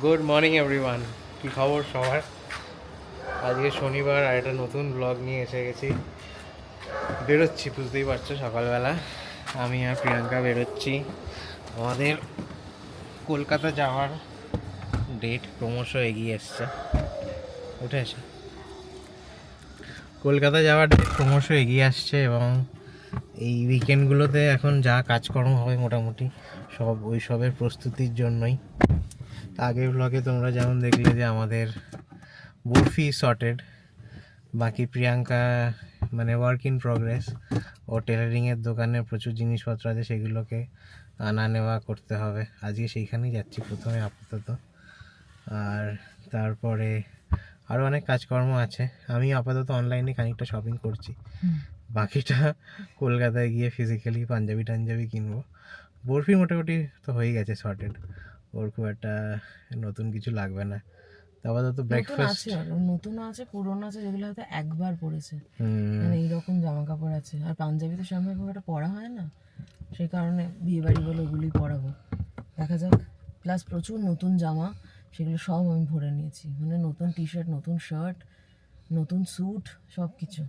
Good morning everyone কী খবর সবার? আজকে শনিবার আর একটা নতুন ব্লগ নিয়ে এসে গেছি। বেরোচ্ছি, বুঝতেই পারছ, সকালবেলা। আমি আর প্রিয়াঙ্কা বেরোচ্ছি। আমাদের কলকাতা যাওয়ার ডেট ক্রমশ এগিয়ে এসছে। উঠে এসে। কলকাতা যাওয়ার ডেট ক্রমশ এগিয়ে আসছে এবং এই উইকেন্ডগুলোতে এখন যা কাজকর্ম হবে মোটামুটি, সব ওই সবের প্রস্তুতির জন্যই। আগের ব্লগে তোমরা যেমন দেখলে যে আমাদের বরফি শর্টেড বাকি প্রিয়াঙ্কা মানে ওয়ার্ক ইন প্রগ্রেস ও টেলারিংয়ের দোকানে প্রচুর জিনিসপত্র আছে সেগুলোকে আনা নেওয়া করতে হবে। আজকে সেইখানেই যাচ্ছি প্রথমে আপাতত। আর তারপরে আরও অনেক কাজকর্ম আছে। আমি আপাতত অনলাইনে খানিকটা শপিং করছি। বাকিটা কলকাতায় গিয়ে ফিজিক্যালি পাঞ্জাবি টাঞ্জাবি কিনবো। বরফি মোটামুটি তো হয়ে গেছে সর্টেড ওর খুব একটা নতুন কিছু লাগবে না। তো আপাতত ব্রেকফাস্ট নতুন আছে পুরনো আছে যেগুলো হয়তো একবার পরেছে মানে এইরকম জামা কাপড় আছে। আর পাঞ্জাবি তো সেরকম খুব একটা পরা হয় না। সেই কারণে বিয়ে বাড়ি বলে ওগুলোই পরাবো দেখা যাক। প্লাস প্রচুর নতুন জামা সেগুলো সব আমি ভরে নিয়েছি। মানে নতুন টি শার্ট নতুন শার্ট নতুন স্যুট সব কিছু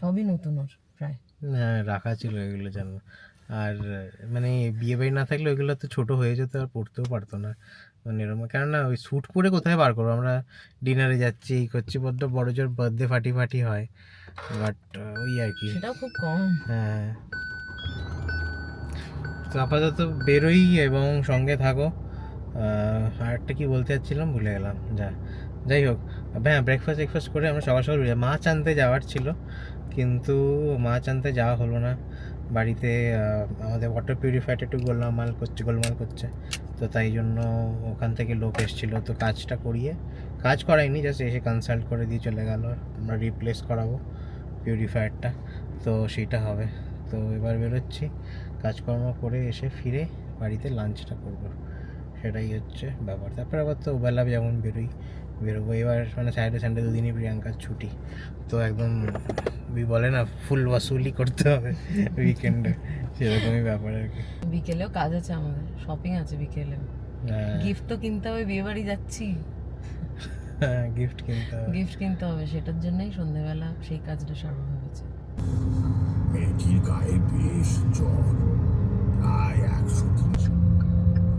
সবই নতুন ওর প্রায়। হ্যাঁ, রাখা ছিল এগুলো জানো আর মানে বিয়ে বাড়ি না থাকলে ওইগুলো তো ছোট হয়ে যেত আর পড়তেও পারতো না। মানে এরকম কেননা ওই স্যুট পরে কোথায় বার করব? আমরা ডিনারে যাচ্ছি এই করছি বড্ড বড় জোর বার্থডে ফাটি ফাটি হয়। বাট ওই আর কি। সেটাও খুব কম। হ্যাঁ। তো আপাতত বেরোই এবং সঙ্গে থাকো। আর একটা কি বলতে চাচ্ছিলাম ভুলে গেলাম। যা যাই হোক। হ্যাঁ ব্রেকফাস্ট ব্রেকফাস্ট করে আমরা সকাল সকাল মাছ আনতে যাওয়ার ছিল। কিন্তু মাছ আনতে যাওয়া হলো না। বাড়িতে আমাদের ওয়াটার পিউরিফায়ারটা একটু গোলমাল করছে গোলমাল করছে। তো তাই জন্য ওখান থেকে লোক এসেছিল। তো কাজটা করিয়ে, কাজ করাইনি জাস্ট এসে কনসাল্ট করে দিয়ে চলে গেল। আমরা রিপ্লেস করাবো পিউরিফায়ারটা তো সেটা হবে। তো এবার বেরোচ্ছি। কাজকর্ম করে এসে ফিরে বাড়িতে লাঞ্চটা করব। সেটাই হচ্ছে ব্যাপার। তারপর আবার তো বেলা যেমন বেরোই। বেরোবো। এবার মানে স্যাটারডে সানডে দুদিনই প্রিয়াঙ্কার ছুটি। তো একদম ওই বলে না ফুল ওয়াসুলি করতে হবে উইকেন্ডে সেরকমই ব্যাপার আর কি। বিকেলেও কাজ আছে আমাদের শপিং আছে বিকেলে হ্যাঁ, গিফট তো কিনতে হবে বিয়ে বাড়ি যাচ্ছি। হ্যাঁ গিফট কিনতে হবে। গিফট কিনতে হবে সেটার জন্যই সন্ধ্যেবেলা সেই কাজটা সারবো ভেবেছে মেয়েটির গায়ে বেশ জ্বর প্রায় একশো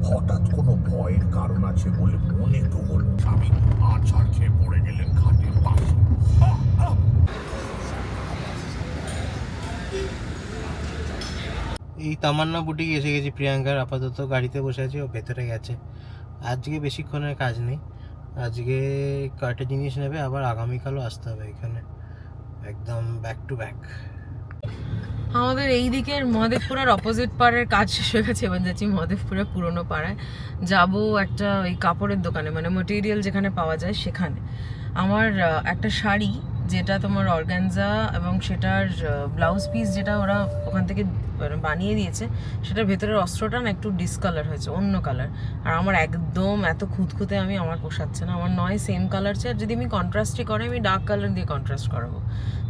হঠাৎ কোনো ভয়ের কারণ আছে বলে মনে তো হলো স্বামী আছাড় খেয়ে পড়ে গেলেন খাটের পাশে! এই তামান্না বুটিক এসে গেছি প্রিয়াঙ্কার, আপাতত গাড়িতে বসে আছি, ও ভেতরে গেছে। আজকে বেশিক্ষণের কাজ নেই। আজকে কয়েকটা জিনিস নেবে, আবার আগামীকালও আসতে হবে এখানে। একদম ব্যাক টু ব্যাক আমাদের এই দিকের মহাদেবপুরের অপোজিট পাড়ের কাজ শেষ হয়ে গেছে, এবার যাচ্ছি মহাদেবপুরে পুরনো পাড়ায়। যাব একটা ওই কাপড়ের দোকানে মানে মেটেরিয়াল যেখানে পাওয়া যায় সেখানে। আমার একটা শাড়ি যেটা তোমার অর্গানজা এবং সেটার ব্লাউজ পিস যেটা ওরা ওখান থেকে বানিয়ে দিয়েছে, সেটার ভেতরের অস্ত্রটা না একটু ডিসকালার হয়েছে, অন্য কালার আর আমার একদম এত খুঁতখুঁতে আমি আমার পোষাচ্ছে না, আমার নয় সেম কালার চাই আর যদি আমি কন্ট্রাস্টই করে আমি ডার্ক কালার দিয়ে কন্ট্রাস্ট করাবো।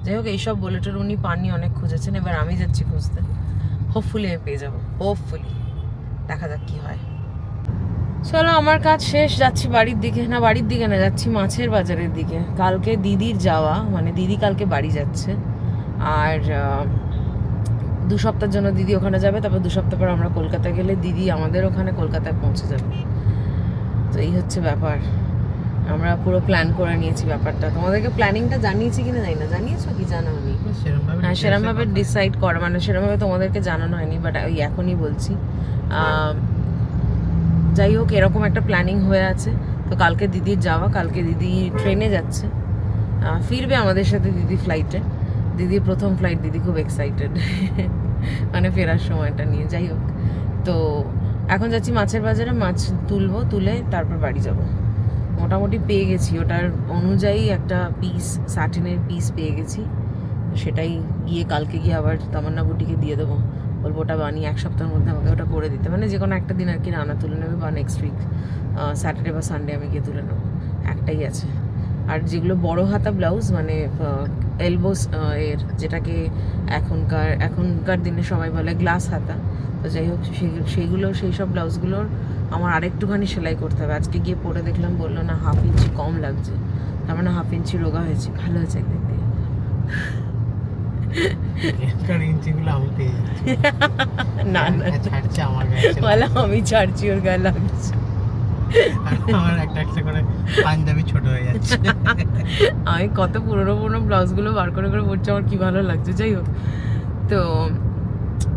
যাই হোক, এইসব বুলেটের উনি পাননি, অনেক খুঁজেছেন, এবার আমি যাচ্ছি খুঁজতে। হোপফুলি আমি পেয়ে যাব হোপফুলি দেখা যাক কী হয়। চলো আমার কাজ শেষ যাচ্ছি বাড়ির দিকে। না বাড়ির দিকে না যাচ্ছি মাছের বাজারের দিকে। কালকে দিদির যাওয়া মানে দিদি কালকে বাড়ি যাচ্ছে। আর দু সপ্তাহের জন্য দিদি ওখানে যাবে তারপর দু সপ্তাহ পর আমরা কলকাতা গেলে দিদি আমাদের ওখানে কলকাতায় পৌঁছে যাবে। তো এই হচ্ছে ব্যাপার। আমরা পুরো প্ল্যান করে নিয়েছি ব্যাপারটা। তোমাদেরকে প্ল্যানিংটা জানিয়েছি কিনা জানি না। জানিয়েছো কি? জানাওনি সেরকমভাবে হ্যাঁ সেরমভাবে ডিসাইড করা মানে সেরমভাবে তোমাদেরকে জানানো হয়নি বাট ওই এখনই বলছি। আম, যাই হোক, এরকম একটা প্ল্যানিং হয়ে আছে। তো কালকে দিদির যাওয়া, কালকে দিদি ট্রেনে যাচ্ছে। ফিরবে আমাদের সাথে দিদি ফ্লাইটে দিদির প্রথম ফ্লাইট দিদি খুব এক্সাইটেড মানে ফেরার সময়টা নিয়ে, যাই হোক। তো এখন যাচ্ছি মাছের বাজারে, মাছ তুলবো, তুলে তারপর বাড়ি যাব। মোটামুটি পেয়ে গেছি। ওটার অনুযায়ী একটা পিস সাটিনের পিস পেয়ে গেছি। সেটাই গিয়ে কালকে গিয়ে আবার তামান্না বুটিকে দিয়ে দেবো। বলব ওটা বানিয়ে এক সপ্তাহের মধ্যে আমাকে ওটা করে দিতে। মানে যে কোনো একটা দিন আর কি রান্না তুলে নেবে বা নেক্সট উইক স্যাটারডে বা সানডে আমি গিয়ে তুলে নেব। একটাই আছে। আর যেগুলো বড় হাতা ব্লাউজ মানে এলবোস এর যেটাকে এখনকার এখনকার দিনে সবাই বলে গ্লাস হাতা। তো যাই হোক, সেই- সেইগুলো, সেই সব ব্লাউজগুলোর আমার আরেকটুখানি সেলাই করতে হবে। আজকে গিয়ে পরে দেখলাম বলল না হাফ ইঞ্চি কম লাগছে। তার মানে হাফ ইঞ্চি রোগা হয়েছে। ভালো হয়েছে দিয়ে এখানকার ইঞ্চিগুলো আমি পেয়ে যাচ্ছি না না। আমি ছাড়ছি ওর গায়ে লাগছে। আর আমার একটা একটা করে পাঞ্জাবি ছোট হয়ে যাচ্ছে। আমি কত পুরোনো পুরোনো ব্লাউজগুলো বার করে করে পড়ছি আমার কি ভালো লাগছে যাই হোক। তো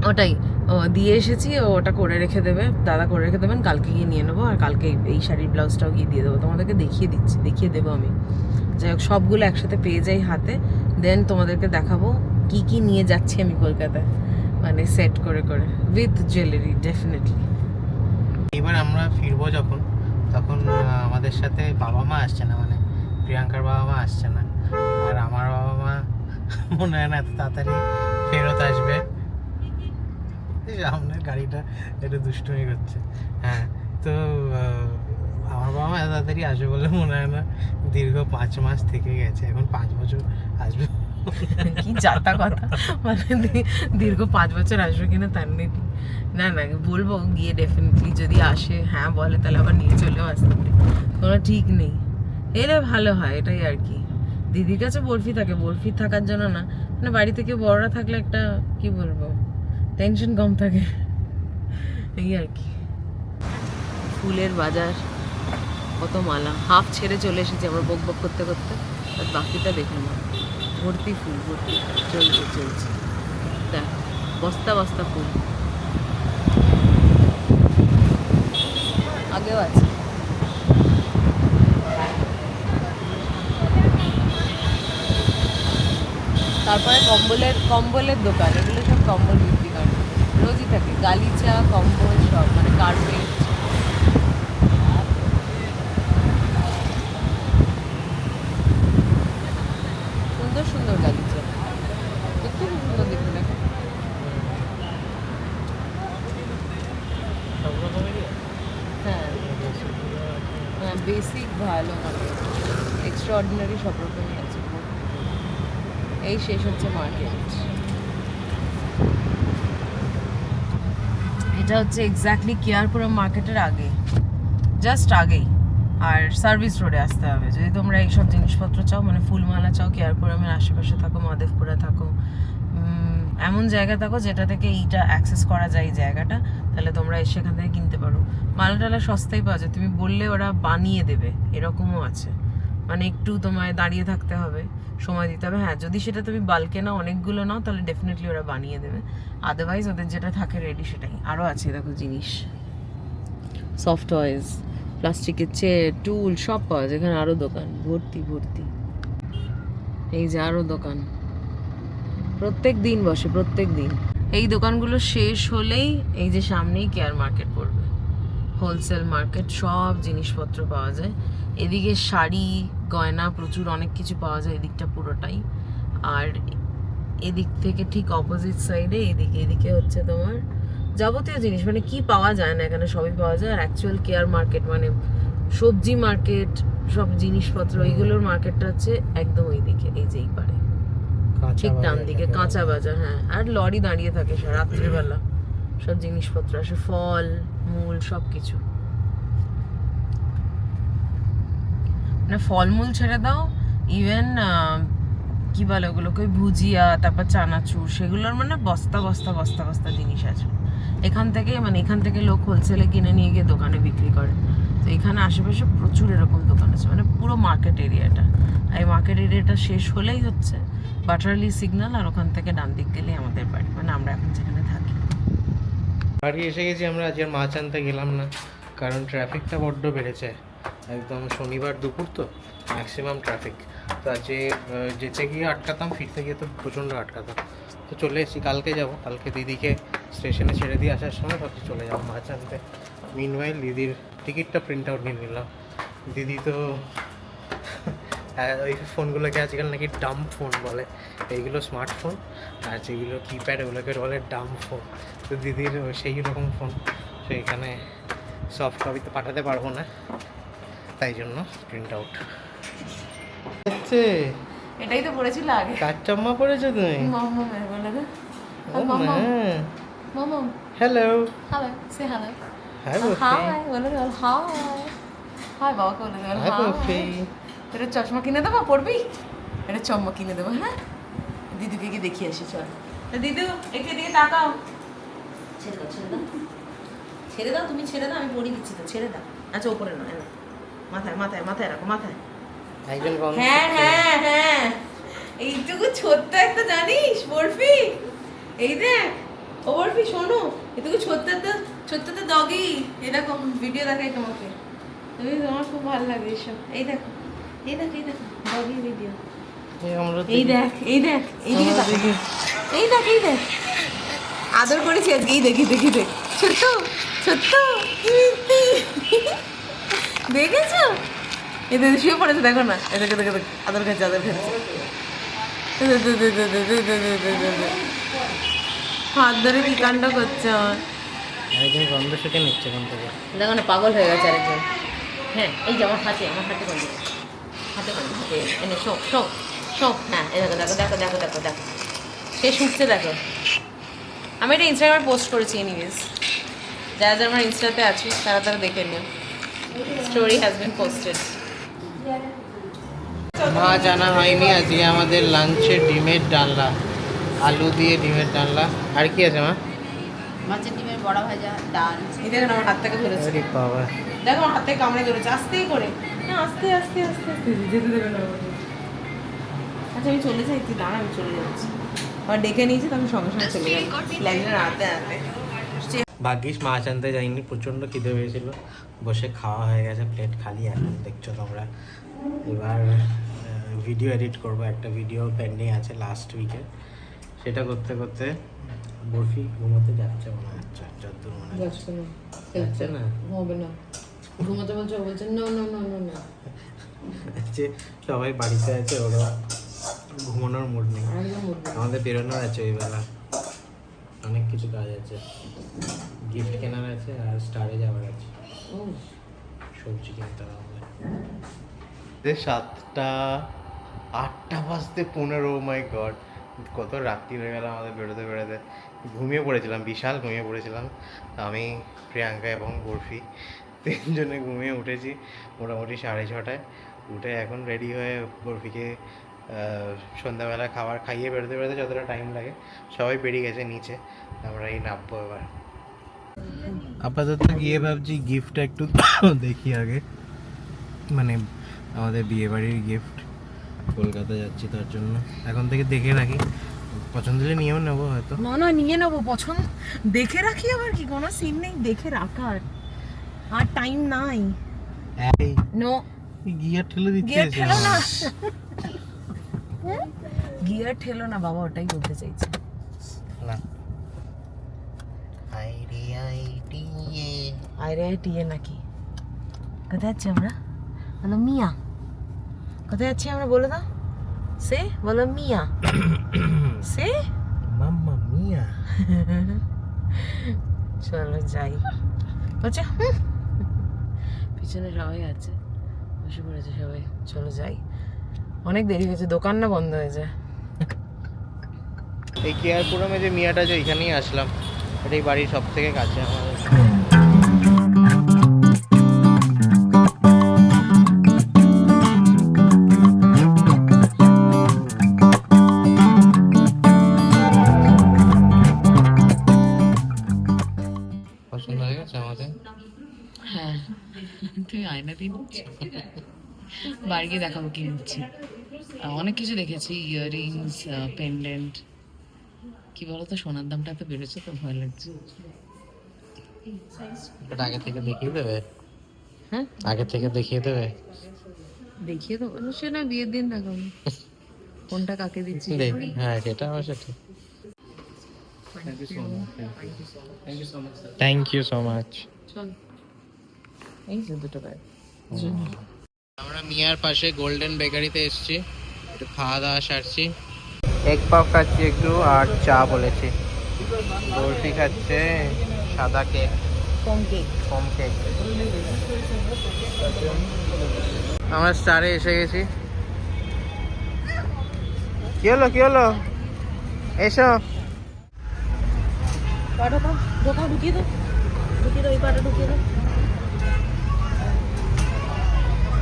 ওটাই দিয়ে এসেছি ওটা করে রেখে দেবে দাদা করে রেখে দেবেন কালকে গিয়ে নিয়ে নেব আর কালকে এই- এই শাড়ির ব্লাউজটাও গিয়ে দিয়ে দেবো তোমাদেরকে দেখিয়ে দিচ্ছি দেখিয়ে দেবো আমি। যাই হোক সবগুলো একসাথে পেয়ে যাই হাতে দেন তোমাদেরকে দেখাবো কি কি নিয়ে যাচ্ছি আমি কলকাতায়? মানে সেট করে করে। উইথ জুয়েলারি ডেফিনেটলি এবার আমরা ফিরবো যখন, তখন আমাদের সাথে বাবা মা আসছে না মানে প্রিয়াঙ্কার বাবা মা আসছে না। আর আমার বাবা মা মনে হয় না এত তাড়াতাড়ি ফেরত আসবে। সামনের গাড়িটা একটু দুষ্টুমি করছে। হ্যাঁ তো আমার বাবা মা এত তাড়াতাড়ি আসবে বলে মনে হয় না, দীর্ঘ পাঁচ মাস থেকে গেছে। এখন পাঁচ বছর আসবে। কি যাতা কথা? মানে দীর্ঘ পাঁচ বছর আসবে কিনা তার নেই। না না, বলব, গিয়ে ডেফিনেটলি যদি আসে হ্যাঁ বলে, তাহলে আবার নিয়ে চলেও আসতে পারি। কোনো ঠিক নেই। এলে ভালো হয়, এটাই আর কি। দিদির কাছে বরফি থাকে, বরফি থাকার জন্য না মানে বাড়ি থেকে বড়রা থাকলে একটা, কি বলব টেনশন কম থাকে। এই আর কি। ফুলের বাজার, কত মালা। হাফ ছেড়ে চলে এসেছি আমরা বক বক করতে করতে আর বাকিটা দেখে না ভর্তি ফুল, ভর্তি চলছে চলছে। দেখ, বস্তা বস্তা ফুল। আগেও আছে। তারপরে কম্বলের কম্বলের দোকান, এগুলো সব কম্বল বিক্রি করে। রোজই থাকে, গালিচা, কম্বল সব মানে কার্পেট সুন্দর সুন্দর গালিচা দেখতে খুব সুন্দর দেখতে দেখো সব রকমেরই হ্যাঁ হ্যাঁ বেসিক ভালো মানে এক্সট্রা অর্ডিনারি সব রকমই আছে এই শেষ হচ্ছে মার্কেট এটা হচ্ছে এক্স্যাক্টলি কেয়ারপুরম মার্কেটের আগে। জাস্ট আগেই। আর সার্ভিস রোডে আসতে হবে। যদি তোমরা এইসব জিনিসপত্র চাও মানে ফুলমালা চাও কেয়ারপুরমের আশেপাশে থাকো মাদেবপুরে থাকো এমন জায়গা থাকো যেটা থেকে এইটা অ্যাক্সেস করা যায় জায়গাটা, তাহলে তোমরা এসে এখান থেকে কিনতে পারো। মালা টালা সস্তায় পাওয়া যায়। তুমি বললে ওরা বানিয়ে দেবে, এরকমও আছে। মানে একটু তোমায় দাঁড়িয়ে থাকতে হবে, সময় দিতে হবে। হ্যাঁ যদি সেটা তুমি বালকে নাও, অনেকগুলো নাও, তাহলে ডেফিনেটলি ওরা বানিয়ে দেবে। আদারওয়াইজ ওদের যেটা থাকে রেডি সেটাই। আরও আছে দেখো জিনিস। সফট টয়েস প্লাস্টিকের চেয়ার টুল সব পাওয়া যায়। এখানে আরও দোকান। ভর্তি ভর্তি। এই যে আরও দোকান। প্রত্যেক দিন বসে, প্রত্যেক দিন। এই দোকানগুলো শেষ হলেই এই যে সামনেই কেয়ার মার্কেট পড়বে। হোলসেল মার্কেট সব জিনিসপত্র পাওয়া যায়। এদিকে শাড়ি গয়না প্রচুর অনেক কিছু পাওয়া যায় এদিকটা পুরোটাই। আর এদিক থেকে ঠিক অপোজিট সাইডে এদিকে এদিকে হচ্ছে তোমার যাবতীয় জিনিস। মানে কি পাওয়া যায় না এখানে সবই পাওয়া যায়। আর অ্যাকচুয়াল কেয়ার মার্কেট মানে সবজি মার্কেট সব জিনিসপত্র এইগুলোর মার্কেটটা হচ্ছে একদম ওইদিকে এই যে এই পারে ঠিক ডান দিকে কাঁচা বাজার হ্যাঁ। আর লরি দাঁড়িয়ে থাকে রাত্রিবেলা। সব জিনিসপত্র আসে, ফল, মূল সব কিছু মানে ফলমূল ছেড়ে দাও ইভেন কি বলে ওগুলোকে, ভুজিয়া, তারপর চানাচুর, সেগুলোর মানে বস্তা বস্তা বস্তা বস্তা জিনিস আছে। এখান থেকে মানে এখান থেকে লোক হোলসেলে কিনে নিয়ে গিয়ে দোকানে বিক্রি করে। তো এখানে আশেপাশে প্রচুর এরকম দোকান আছে মানে পুরো মার্কেট এরিয়াটা এই মার্কেট এরিয়াটা শেষ হলেই হচ্ছে বাটারলি সিগন্যাল আর ওখান থেকে ডান দিক গেলেই আমাদের বাড়ি মানে আমরা এখন যেখানে থাকি। বাড়ি এসে গেছি আমরা, আজকে মাছ আনতে গেলাম না, কারণ ট্রাফিকটা বড্ড বেড়েছে। একদম শনিবার দুপুর তো ম্যাক্সিমাম ট্রাফিক তো আজকে যেতে গিয়ে আটকাতাম, ফিরতে গিয়ে তো প্রচণ্ড আটকাতাম। তো চলে এসেছি, কালকে যাব। কালকে দিদিকে স্টেশনে ছেড়ে দিয়ে আসার সময় ভাবছি চলে যাব মাছ আনতে। মিনওয়াইল দিদির টিকিটটা প্রিন্ট আউট নিয়ে নিলাম। দিদি তো ওই ফোনগুলোকে আজকাল নাকি ডাম্প ফোন বলে। এইগুলো স্মার্টফোন আর যেগুলো কিপ্যাড ওগুলোকে বলে ডাম্প ফোন। তো দিদির সেই রকম ফোন তো এখানে সফট কপি তো পাঠাতে পারব না। তাই জন্য প্রিন্ট আউট হচ্ছে এটাই তো পড়েছিল আগে। কার চাম্মা পড়েছো তুমি? মাম্মা মাম্মা। হ্যালো হ্যালো সে হ্যালো হাই হাই বলে হাই হাই বলে হাই এটা চশমা কিনে দেবো পড়বি এটা চম্মা কিনে দেবো হ্যাঁ? দিদুকে গিয়ে দেখিয়ে আসি চল। তা দিদু একে দিয়ে তাকাও। ছেড়ে দাও ছেড়ে দাও। ছেড়ে দাও তুমি ছেড়ে দাও আমি পড়িয়ে দিচ্ছি তো ছেড়ে দাও। আচ্ছা ওপরে না মাথায় মাথায় মাথায় রাখো মাথায়। হ্যাঁ হ্যাঁ হ্যাঁ। এইটুকু ছোট্ট একটা জানিস বরফি? এই দেখ ও বরফি শোনো এটুকু ছোট্ট একটা ছোট্ট একটা ডগি এই দেখো ভিডিও দেখাই তোমাকে। তুমি তোমার খুব ভালো লাগে এসব। এই দেখো। এই দেখ এই দেখ এই দেখ এই এই দেখ এই দেখ আদর করেছি আজকে এই দেখি দেখি দেখ ছোট্ট ছোট্ট দেখেছ এদের শুয়ে পড়েছে দেখো না এদেরকে দেখে দেখ আদর খাচ্ছে আদর খাচ্ছে হাত ধরে কি কাণ্ড করছে আমার একজন গন্ধ শুকে নিচ্ছে গন্ধ দেখো না পাগল হয়ে গেছে আরেকজন হ্যাঁ এই যে আমার হাতে আমার হাতে গন্ধ হ্যাঁ দেখো দেখো দেখো দেখো সে দেখো আমি এটা ইনস্টাগ্রামে পোস্ট করেছি এনিওয়েজ যারা যারা আমার ইনস্টাতে আছে তারা তারা দেখে নিও স্টোরি হ্যাজ বিন পোস্টেড মাছ আনা হয়নি আজকে আমাদের লাঞ্চে ডিমের ডালনা আলু দিয়ে ডিমের ডালনা আর কি আছে মা মাছের ডিমের বড়া ভাজা ডাল এই দেখুন আমার হাত থেকে ধরেছে দেখো আমার হাত থেকে কামড়ে ধরেছে আস্তেই করে না আস্তে আস্তে আস্তে আস্তে যেতে দেবে না আচ্ছা আমি চলে যাই তুই দাঁড়া আমি চলে যাচ্ছি। আমার ডেকে নিয়েছি তো আমি সঙ্গে সঙ্গে চলে যাব লাগলে রাতে রাতে। ভাগ্যিস মাছ আনতে যাইনি প্রচণ্ড খিদে পেয়েছিল। বসে খাওয়া হয়ে গেছে প্লেট খালি এখন দেখছ তোমরা। এবার ভিডিও এডিট করব একটা ভিডিও পেন্ডিং আছে লাস্ট উইকে সেটা করতে করতে বরফি ঘুমোতে যাচ্ছে মনে হচ্ছে যতদূর মনে হচ্ছে। না? হবে না। ঘুমাতে বলছে ও বলছে না না না না না যে সবাই বাড়িতে আছে ওরা ঘুমানোর মুড নেই। আমাদের বেরোনোর আছে ওই বেলা। অনেক কিছু কাজ আছে। গিফট কেনার আছে আর স্টারে যাওয়ার আছে। সবজি কিনতে হবে। সাতটা আটটা বাজতে পনেরো মাই গড কত রাত্রি হয়ে গেল আমাদের বেরোতে বেরোতে। ঘুমিয়ে পড়েছিলাম বিশাল ঘুমিয়ে পড়েছিলাম। আমি প্রিয়াঙ্কা এবং বরফি। তিনজনে ঘুমিয়ে উঠেছি, মোটামুটি সাড়ে ছটায়। উঠে এখন রেডি হয়ে বরফিকে সন্ধ্যাবেলা খাবার খাইয়ে বেরোতে বেরোতে যতটা টাইম লাগে, সবাই বেরিয়ে গেছে নিচে। আমরা এই নামবো এবার। আপাতত গিয়ে ভাবছি গিফটটা একটু দেখি আগে। মানে আমাদের বিয়ে বাড়ির গিফট কলকাতা যাচ্ছি তার জন্য। এখন থেকে দেখে রাখি। পছন্দ হলে নিয়েও নেব হয়তো। না না, নিয়ে নেব, পছন্দ দেখে রাখি আবার কি, কোনো সিন নেই, দেখে রাখার আর টাইম নাই নো গিয়ার ঠেলে দিচ্ছে গিয়ার ঠেলো না গিয়ার ঠেলো না বাবা ওটাই বলতে চাইছি না আইডি আইডি আইরে আই টিয়ে নাকি কোথায় যাচ্ছি আমরা বলো মিয়া কোথায় যাচ্ছি আমরা বলে দাও সে বলো মিয়া সে মাম্মা মিয়া চলো যাই বলছে হুম। পিছনে সবাই আছে। বসে পড়েছে সবাই। চলো যাই। অনেক দেরি হয়েছে দোকান না বন্ধ হয়ে যায়? এই কেয়ারপুরমে যে মিয়াটা যে এখানেই আসলাম এটাই বাড়ির সব থেকে কাছে আমাদের। বাড়ি গিয়ে দেখাবো কি নিচ্ছি। অনেক কিছু দেখেছি ইয়াররিংস পেন্ডেন্ট কি বলতো সোনার দামটা এত বেড়েছে তো ভয় লাগছে। আগে থেকে দেখিয়ে দেবে? হ্যাঁ? আগে থেকে দেখিয়ে দেবে? দেখিয়ে দেবো। সে না বিয়ের দিন দেখাবো। কোনটা কাকে দিচ্ছি? দেখ হ্যাঁ সেটা অবশ্য ঠিক থ্যাংক ইউ সো মাচ চল। এই যে দুটো ব্যাগ আমরা মিয়ার পাশে গোল্ডেন বেকারিতে এসেছি। একটু খাওয়া দাওয়া সারছি। এগ পাফ খাচ্ছি একটু আর চা বলেছি। বরফি খাচ্ছে সাদা কেক ফোম কেক কম কেক আমরা স্টারে এসে গেছি। কি হলো কি হলো? এসো। ঢোকা ঢোকা ঢুকিয়ে দাও। ঢুকিয়ে দাও ওই পাটা ঢুকিয়ে দাও।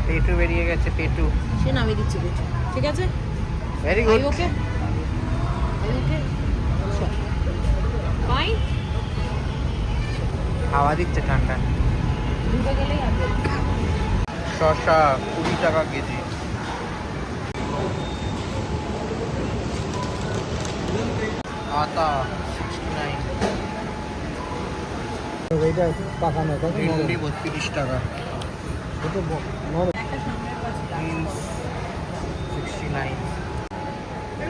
পেটু বেরিয়ে গেছে পেটু। সে নামিয়ে দিচ্ছে কিছু ঠিক আছে? Very good okay I okay fine হাওয়া দিচ্ছে ঠান্ডা। শশা কুড়ি টাকা কেজি। আতা সিক্সটি নাইন ভেন্ডি বত্রিশ টাকা বিনস সিক্সটি নাইন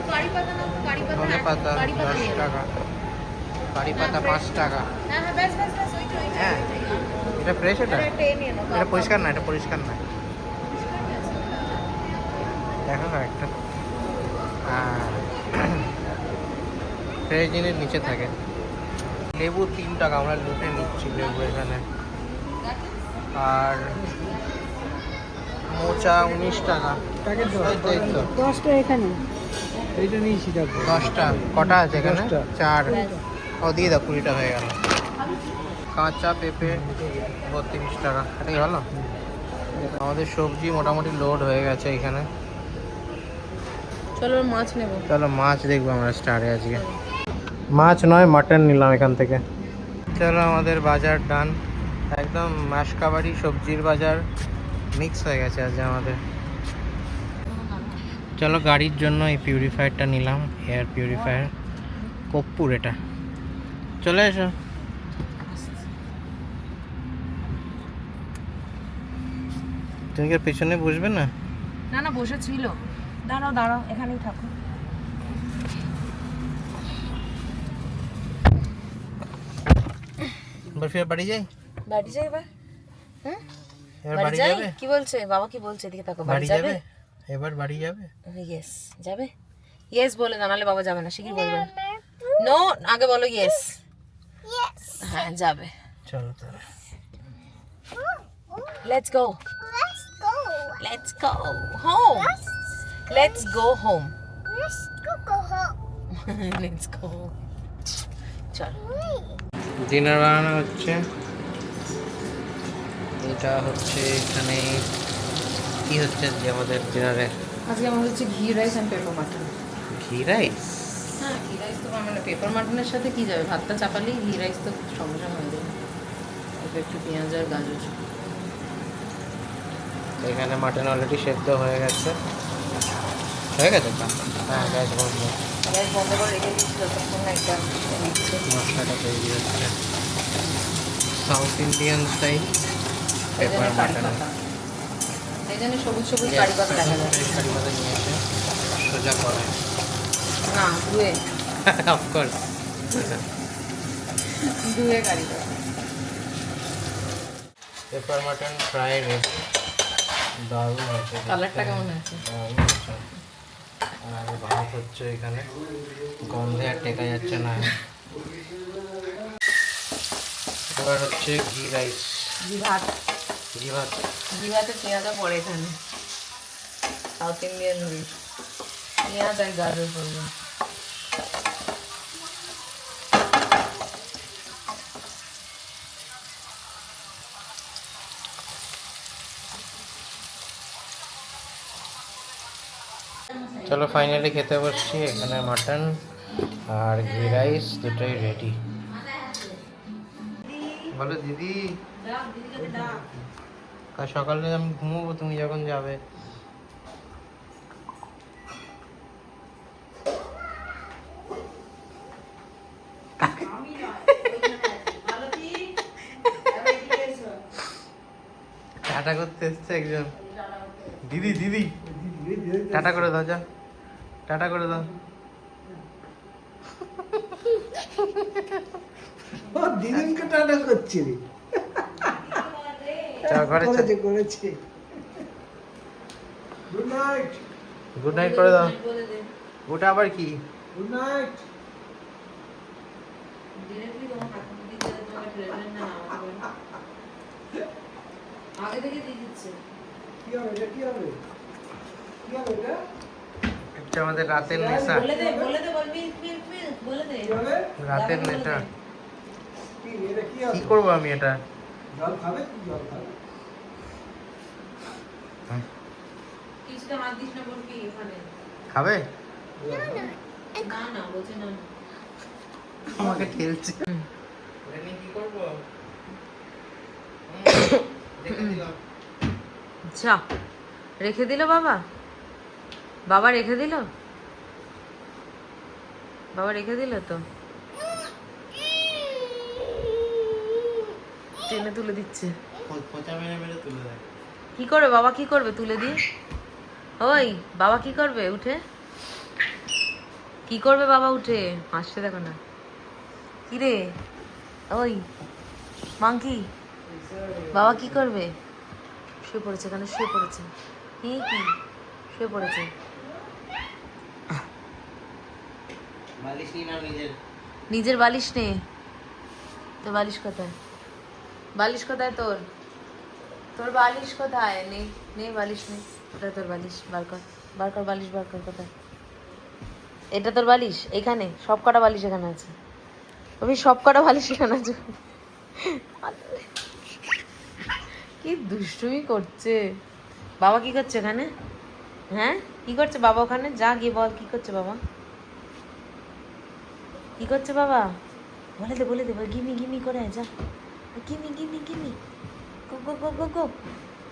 কারি পাতা না কারি পাতা দশ টাকা। কারি পাতা পাঁচ টাকা। হ্যাঁ হ্যাঁ হ্যাঁ। এটা ফ্রেশ এটা? এটা পরিষ্কার না এটা পরিষ্কার না। দেখো না একটা। ফ্রেশ জিনিস নিচে থাকে। লেবু তিন টাকা আমরা লুটে নিচ্ছি লেবু এখানে। আর মোচা উনিশ টাকা। দশটা এখানে। এইটা নিয়েছি তারপর দশটা কটা আছে এখানে? চার। ও দিয়ে দাও কুড়িটা হয়ে গেল। কাঁচা পেঁপে বত্রিশ টাকা। এটাই ভালো? আমাদের সবজি মোটামুটি লোড হয়ে গেছে এখানে। চলো মাছ নেব। চলো মাছ দেখব আমরা স্টারে আজকে। মাছ নয় মাটন নিলাম এখান থেকে। চলো আমাদের বাজার ডান একদম মাসকাবাড়ি সবজির বাজার মিক্স হয়ে গেছে আজকে আমাদের। চলো গাড়ির জন্য এই পিউরিফায়ারটা নিলাম এয়ার পিউরিফায়ার কর্পূর এটা। চলে এসো। তুমি কি পেছনে বসবে না? না না বসেছিল। দাঁড়াও দাঁড়াও এখানেই থাকো। এবার ফের বাড়ি যাই? বাড়ি যাই এবার? এবার বাড়ি যাই? যাবে? কি বলছে? বাবা কি বলছে? এদিকে তাকো বাড়ি যাবে? এবার বাড়ি যাবে? ইয়েস যাবে? ইয়েস বলে না নাহলে বাবা যাবে না শিগগির বলবে। নো আগে বলো ইয়েস হ্যাঁ যাবে। চলো তাহলে। Let's go let's go home let's go home let's go চলো। ডিনার বানানো হচ্ছে। এটা হচ্ছে এখানে কি হচ্ছে আজকে আমাদের ডিনারে আজকে আমার হচ্ছে ghee rice and pepper mutton ghee rice হ্যাঁ ঘি রাইস তো মানে পেপার মাটনের সাথে কি যাবে? ভাতটা চাপালেই ঘি রাইস তো সঙ্গে হয়ে যাবে। একটু পেঁয়াজ আর গাজর। এখানে মাটন অলরেডি সেদ্ধ হয়ে গেছে। হয়ে গেছে হ্যাঁ গ্যাস বন্ধ। গ্যাস বন্ধ করে রেখে দিচ্ছি যতক্ষণ না একটা মশলাটা তৈরি হচ্ছে। South Indian style pepper mutton এই জন্য সবুজ সবুজ কারি পাতা দেখা যায়। কারি পাতা নিয়ে এসে সোজা করায় না ধুয়ে অফকোর্স ধুয়ে কারি পাতা পেপার মাটন ফ্রাই রেডি দারুণ হয়েছে। কালারটা কেমন আছে দারুণ হয়েছে। আর ভাত হচ্ছে এখানে। গন্ধে আর টেকা যাচ্ছে না। এবার হচ্ছে ঘি রাইস। ঘি ভাত। ঘি ভাত ঘি পেঁয়াজা পড়ে এখানে। সাউথ ইন্ডিয়ান ডিশ পেঁয়াজ আর গাজর পড়বে। চলো ফাইনালি খেতে বসছি এখানে মাটন আর ঘি রাইস দুটোই রেডি বলো দিদি। কাল সকালে আমি ঘুমোবো, তুমি যখন যাবে। টাটা করতে এসছে একজন। দিদি দিদি। টাটা করে দাও, যা। টাটা করে দাও। ও দিদিনকে টাটা করছে রে। চল ঘরে চল। করেছে। গুড নাইট গুড নাইট করে দাও। ওটা আবার কি? গুড নাইট আগে থেকে দিয়ে দিচ্ছে। কি হবে এটা কি হবে? কি হবে এটা? এটা আমাদের রাতের নেশা। বলে দে বলে দে বলবি মিল্ক মিল্ক বলে দে। রাতের নেশা। কি কি এটা কি কি করব আমি এটা? জল খাবে? জল খাবে কিছুটা হাত দিস না বলবি এখানে খাবে? না না বলছে না। আমাকে ঠেলছে। কি যা রেখে দিল বাবা? বাবা রেখে দিল? বাবা রেখে দিল তো? টেনে তুলে দিচ্ছে। পচা মেরে মেরে তুলে দেয়। কি করবে? বাবা কি করবে? তুলে দিয়ে ওই বাবা কি করবে? উঠে। কি করবে বাবা উঠে? হাসতে দেখো না। কি রে ওই মাংকি বাবা কি করবে? শুয়ে পড়েছে এখানে শুয়ে পড়েছে। কি কি? শুয়ে পড়েছে। নিজের। বালিশ নে। তোর বালিশ কোথায়? বালিশ কোথায় তোর? তোর বালিশ কোথায়? নে নে বালিশ, নে। কোথায় তোর বালিশ, বার কর। বার কর বালিশ, বার কর কোথায়? এটা তোর বালিশ, এখানে। সব কটা বালিশ এখানে আছে। আমি সব কটা বালিশ এখানে আছে। কি দুষ্টুমি করছে। বাবা কি করছে এখানে? হ্যাঁ? কি করছে বাবা ওখানে? যা গিয়ে বল, কি করছে বাবা? কি করছে বাবা? বলে দে বলে দে, বল। গিমি গিমি করে যা। গিমি গিমি গিমি। গো গো গো গো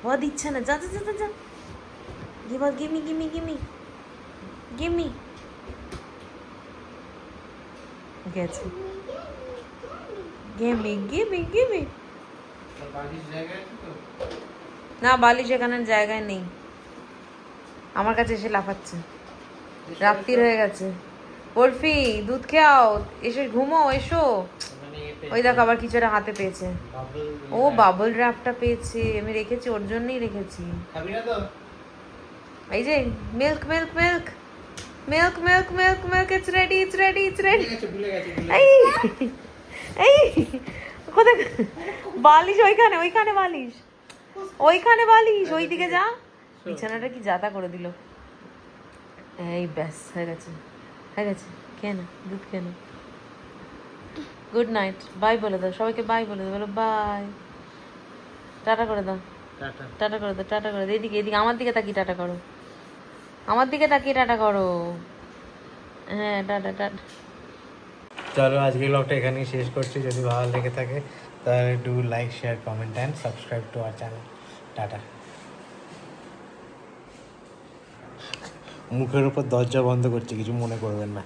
গো দিচ্ছে না যা যা যা যা, গিমি গিমি গিমি গিমি গেছে গিমি গিমি না বালিশ এখানে জায়গায় নেই। আমার কাছে এসে লাফাচ্ছে। রাত্রির হয়ে গেছে। বরফি দুধ খেয়াও এসে ঘুমো এসো। ওই দেখো আবার কিছু একটা হাতে পেয়েছে। ও বাবল র্যাপটা পেয়েছে আমি রেখেছি ওর জন্যই রেখেছি। খাবি না তো? এই যে milk milk milk milk milk milk milk it's ready it's ready it's ready এই এই কোথায়? বালিশ ওইখানে ওইখানে বালিশ। ওইখানে বালিশ ওইদিকে যা। বিছানাটা কি জাতা করে দিল। এই ব্যাস হয়ে গেছে। হয়ে গেছে। কেন দুধ খেয়ে না। গুড নাইট বাই বলে দাও। সবাইকে বাই বলে দাও। বলো বাই টাটা করে দাও। টাটা। করে দাও টাটা করে দাও। এদিকে এদিকে। আমার দিকে তাকিয়ে টাটা করো। আমার দিকে তাকিয়ে টাটা করো। হ্যাঁ টাটা টাটা। চলো আজকের ব্লগটা এখানেই শেষ করছি। যদি ভালো লেগে থাকে তাহলে do like share comment and subscribe to our channel tata. মুখের উপর দরজা বন্ধ করছি কিছু মনে করবেন না।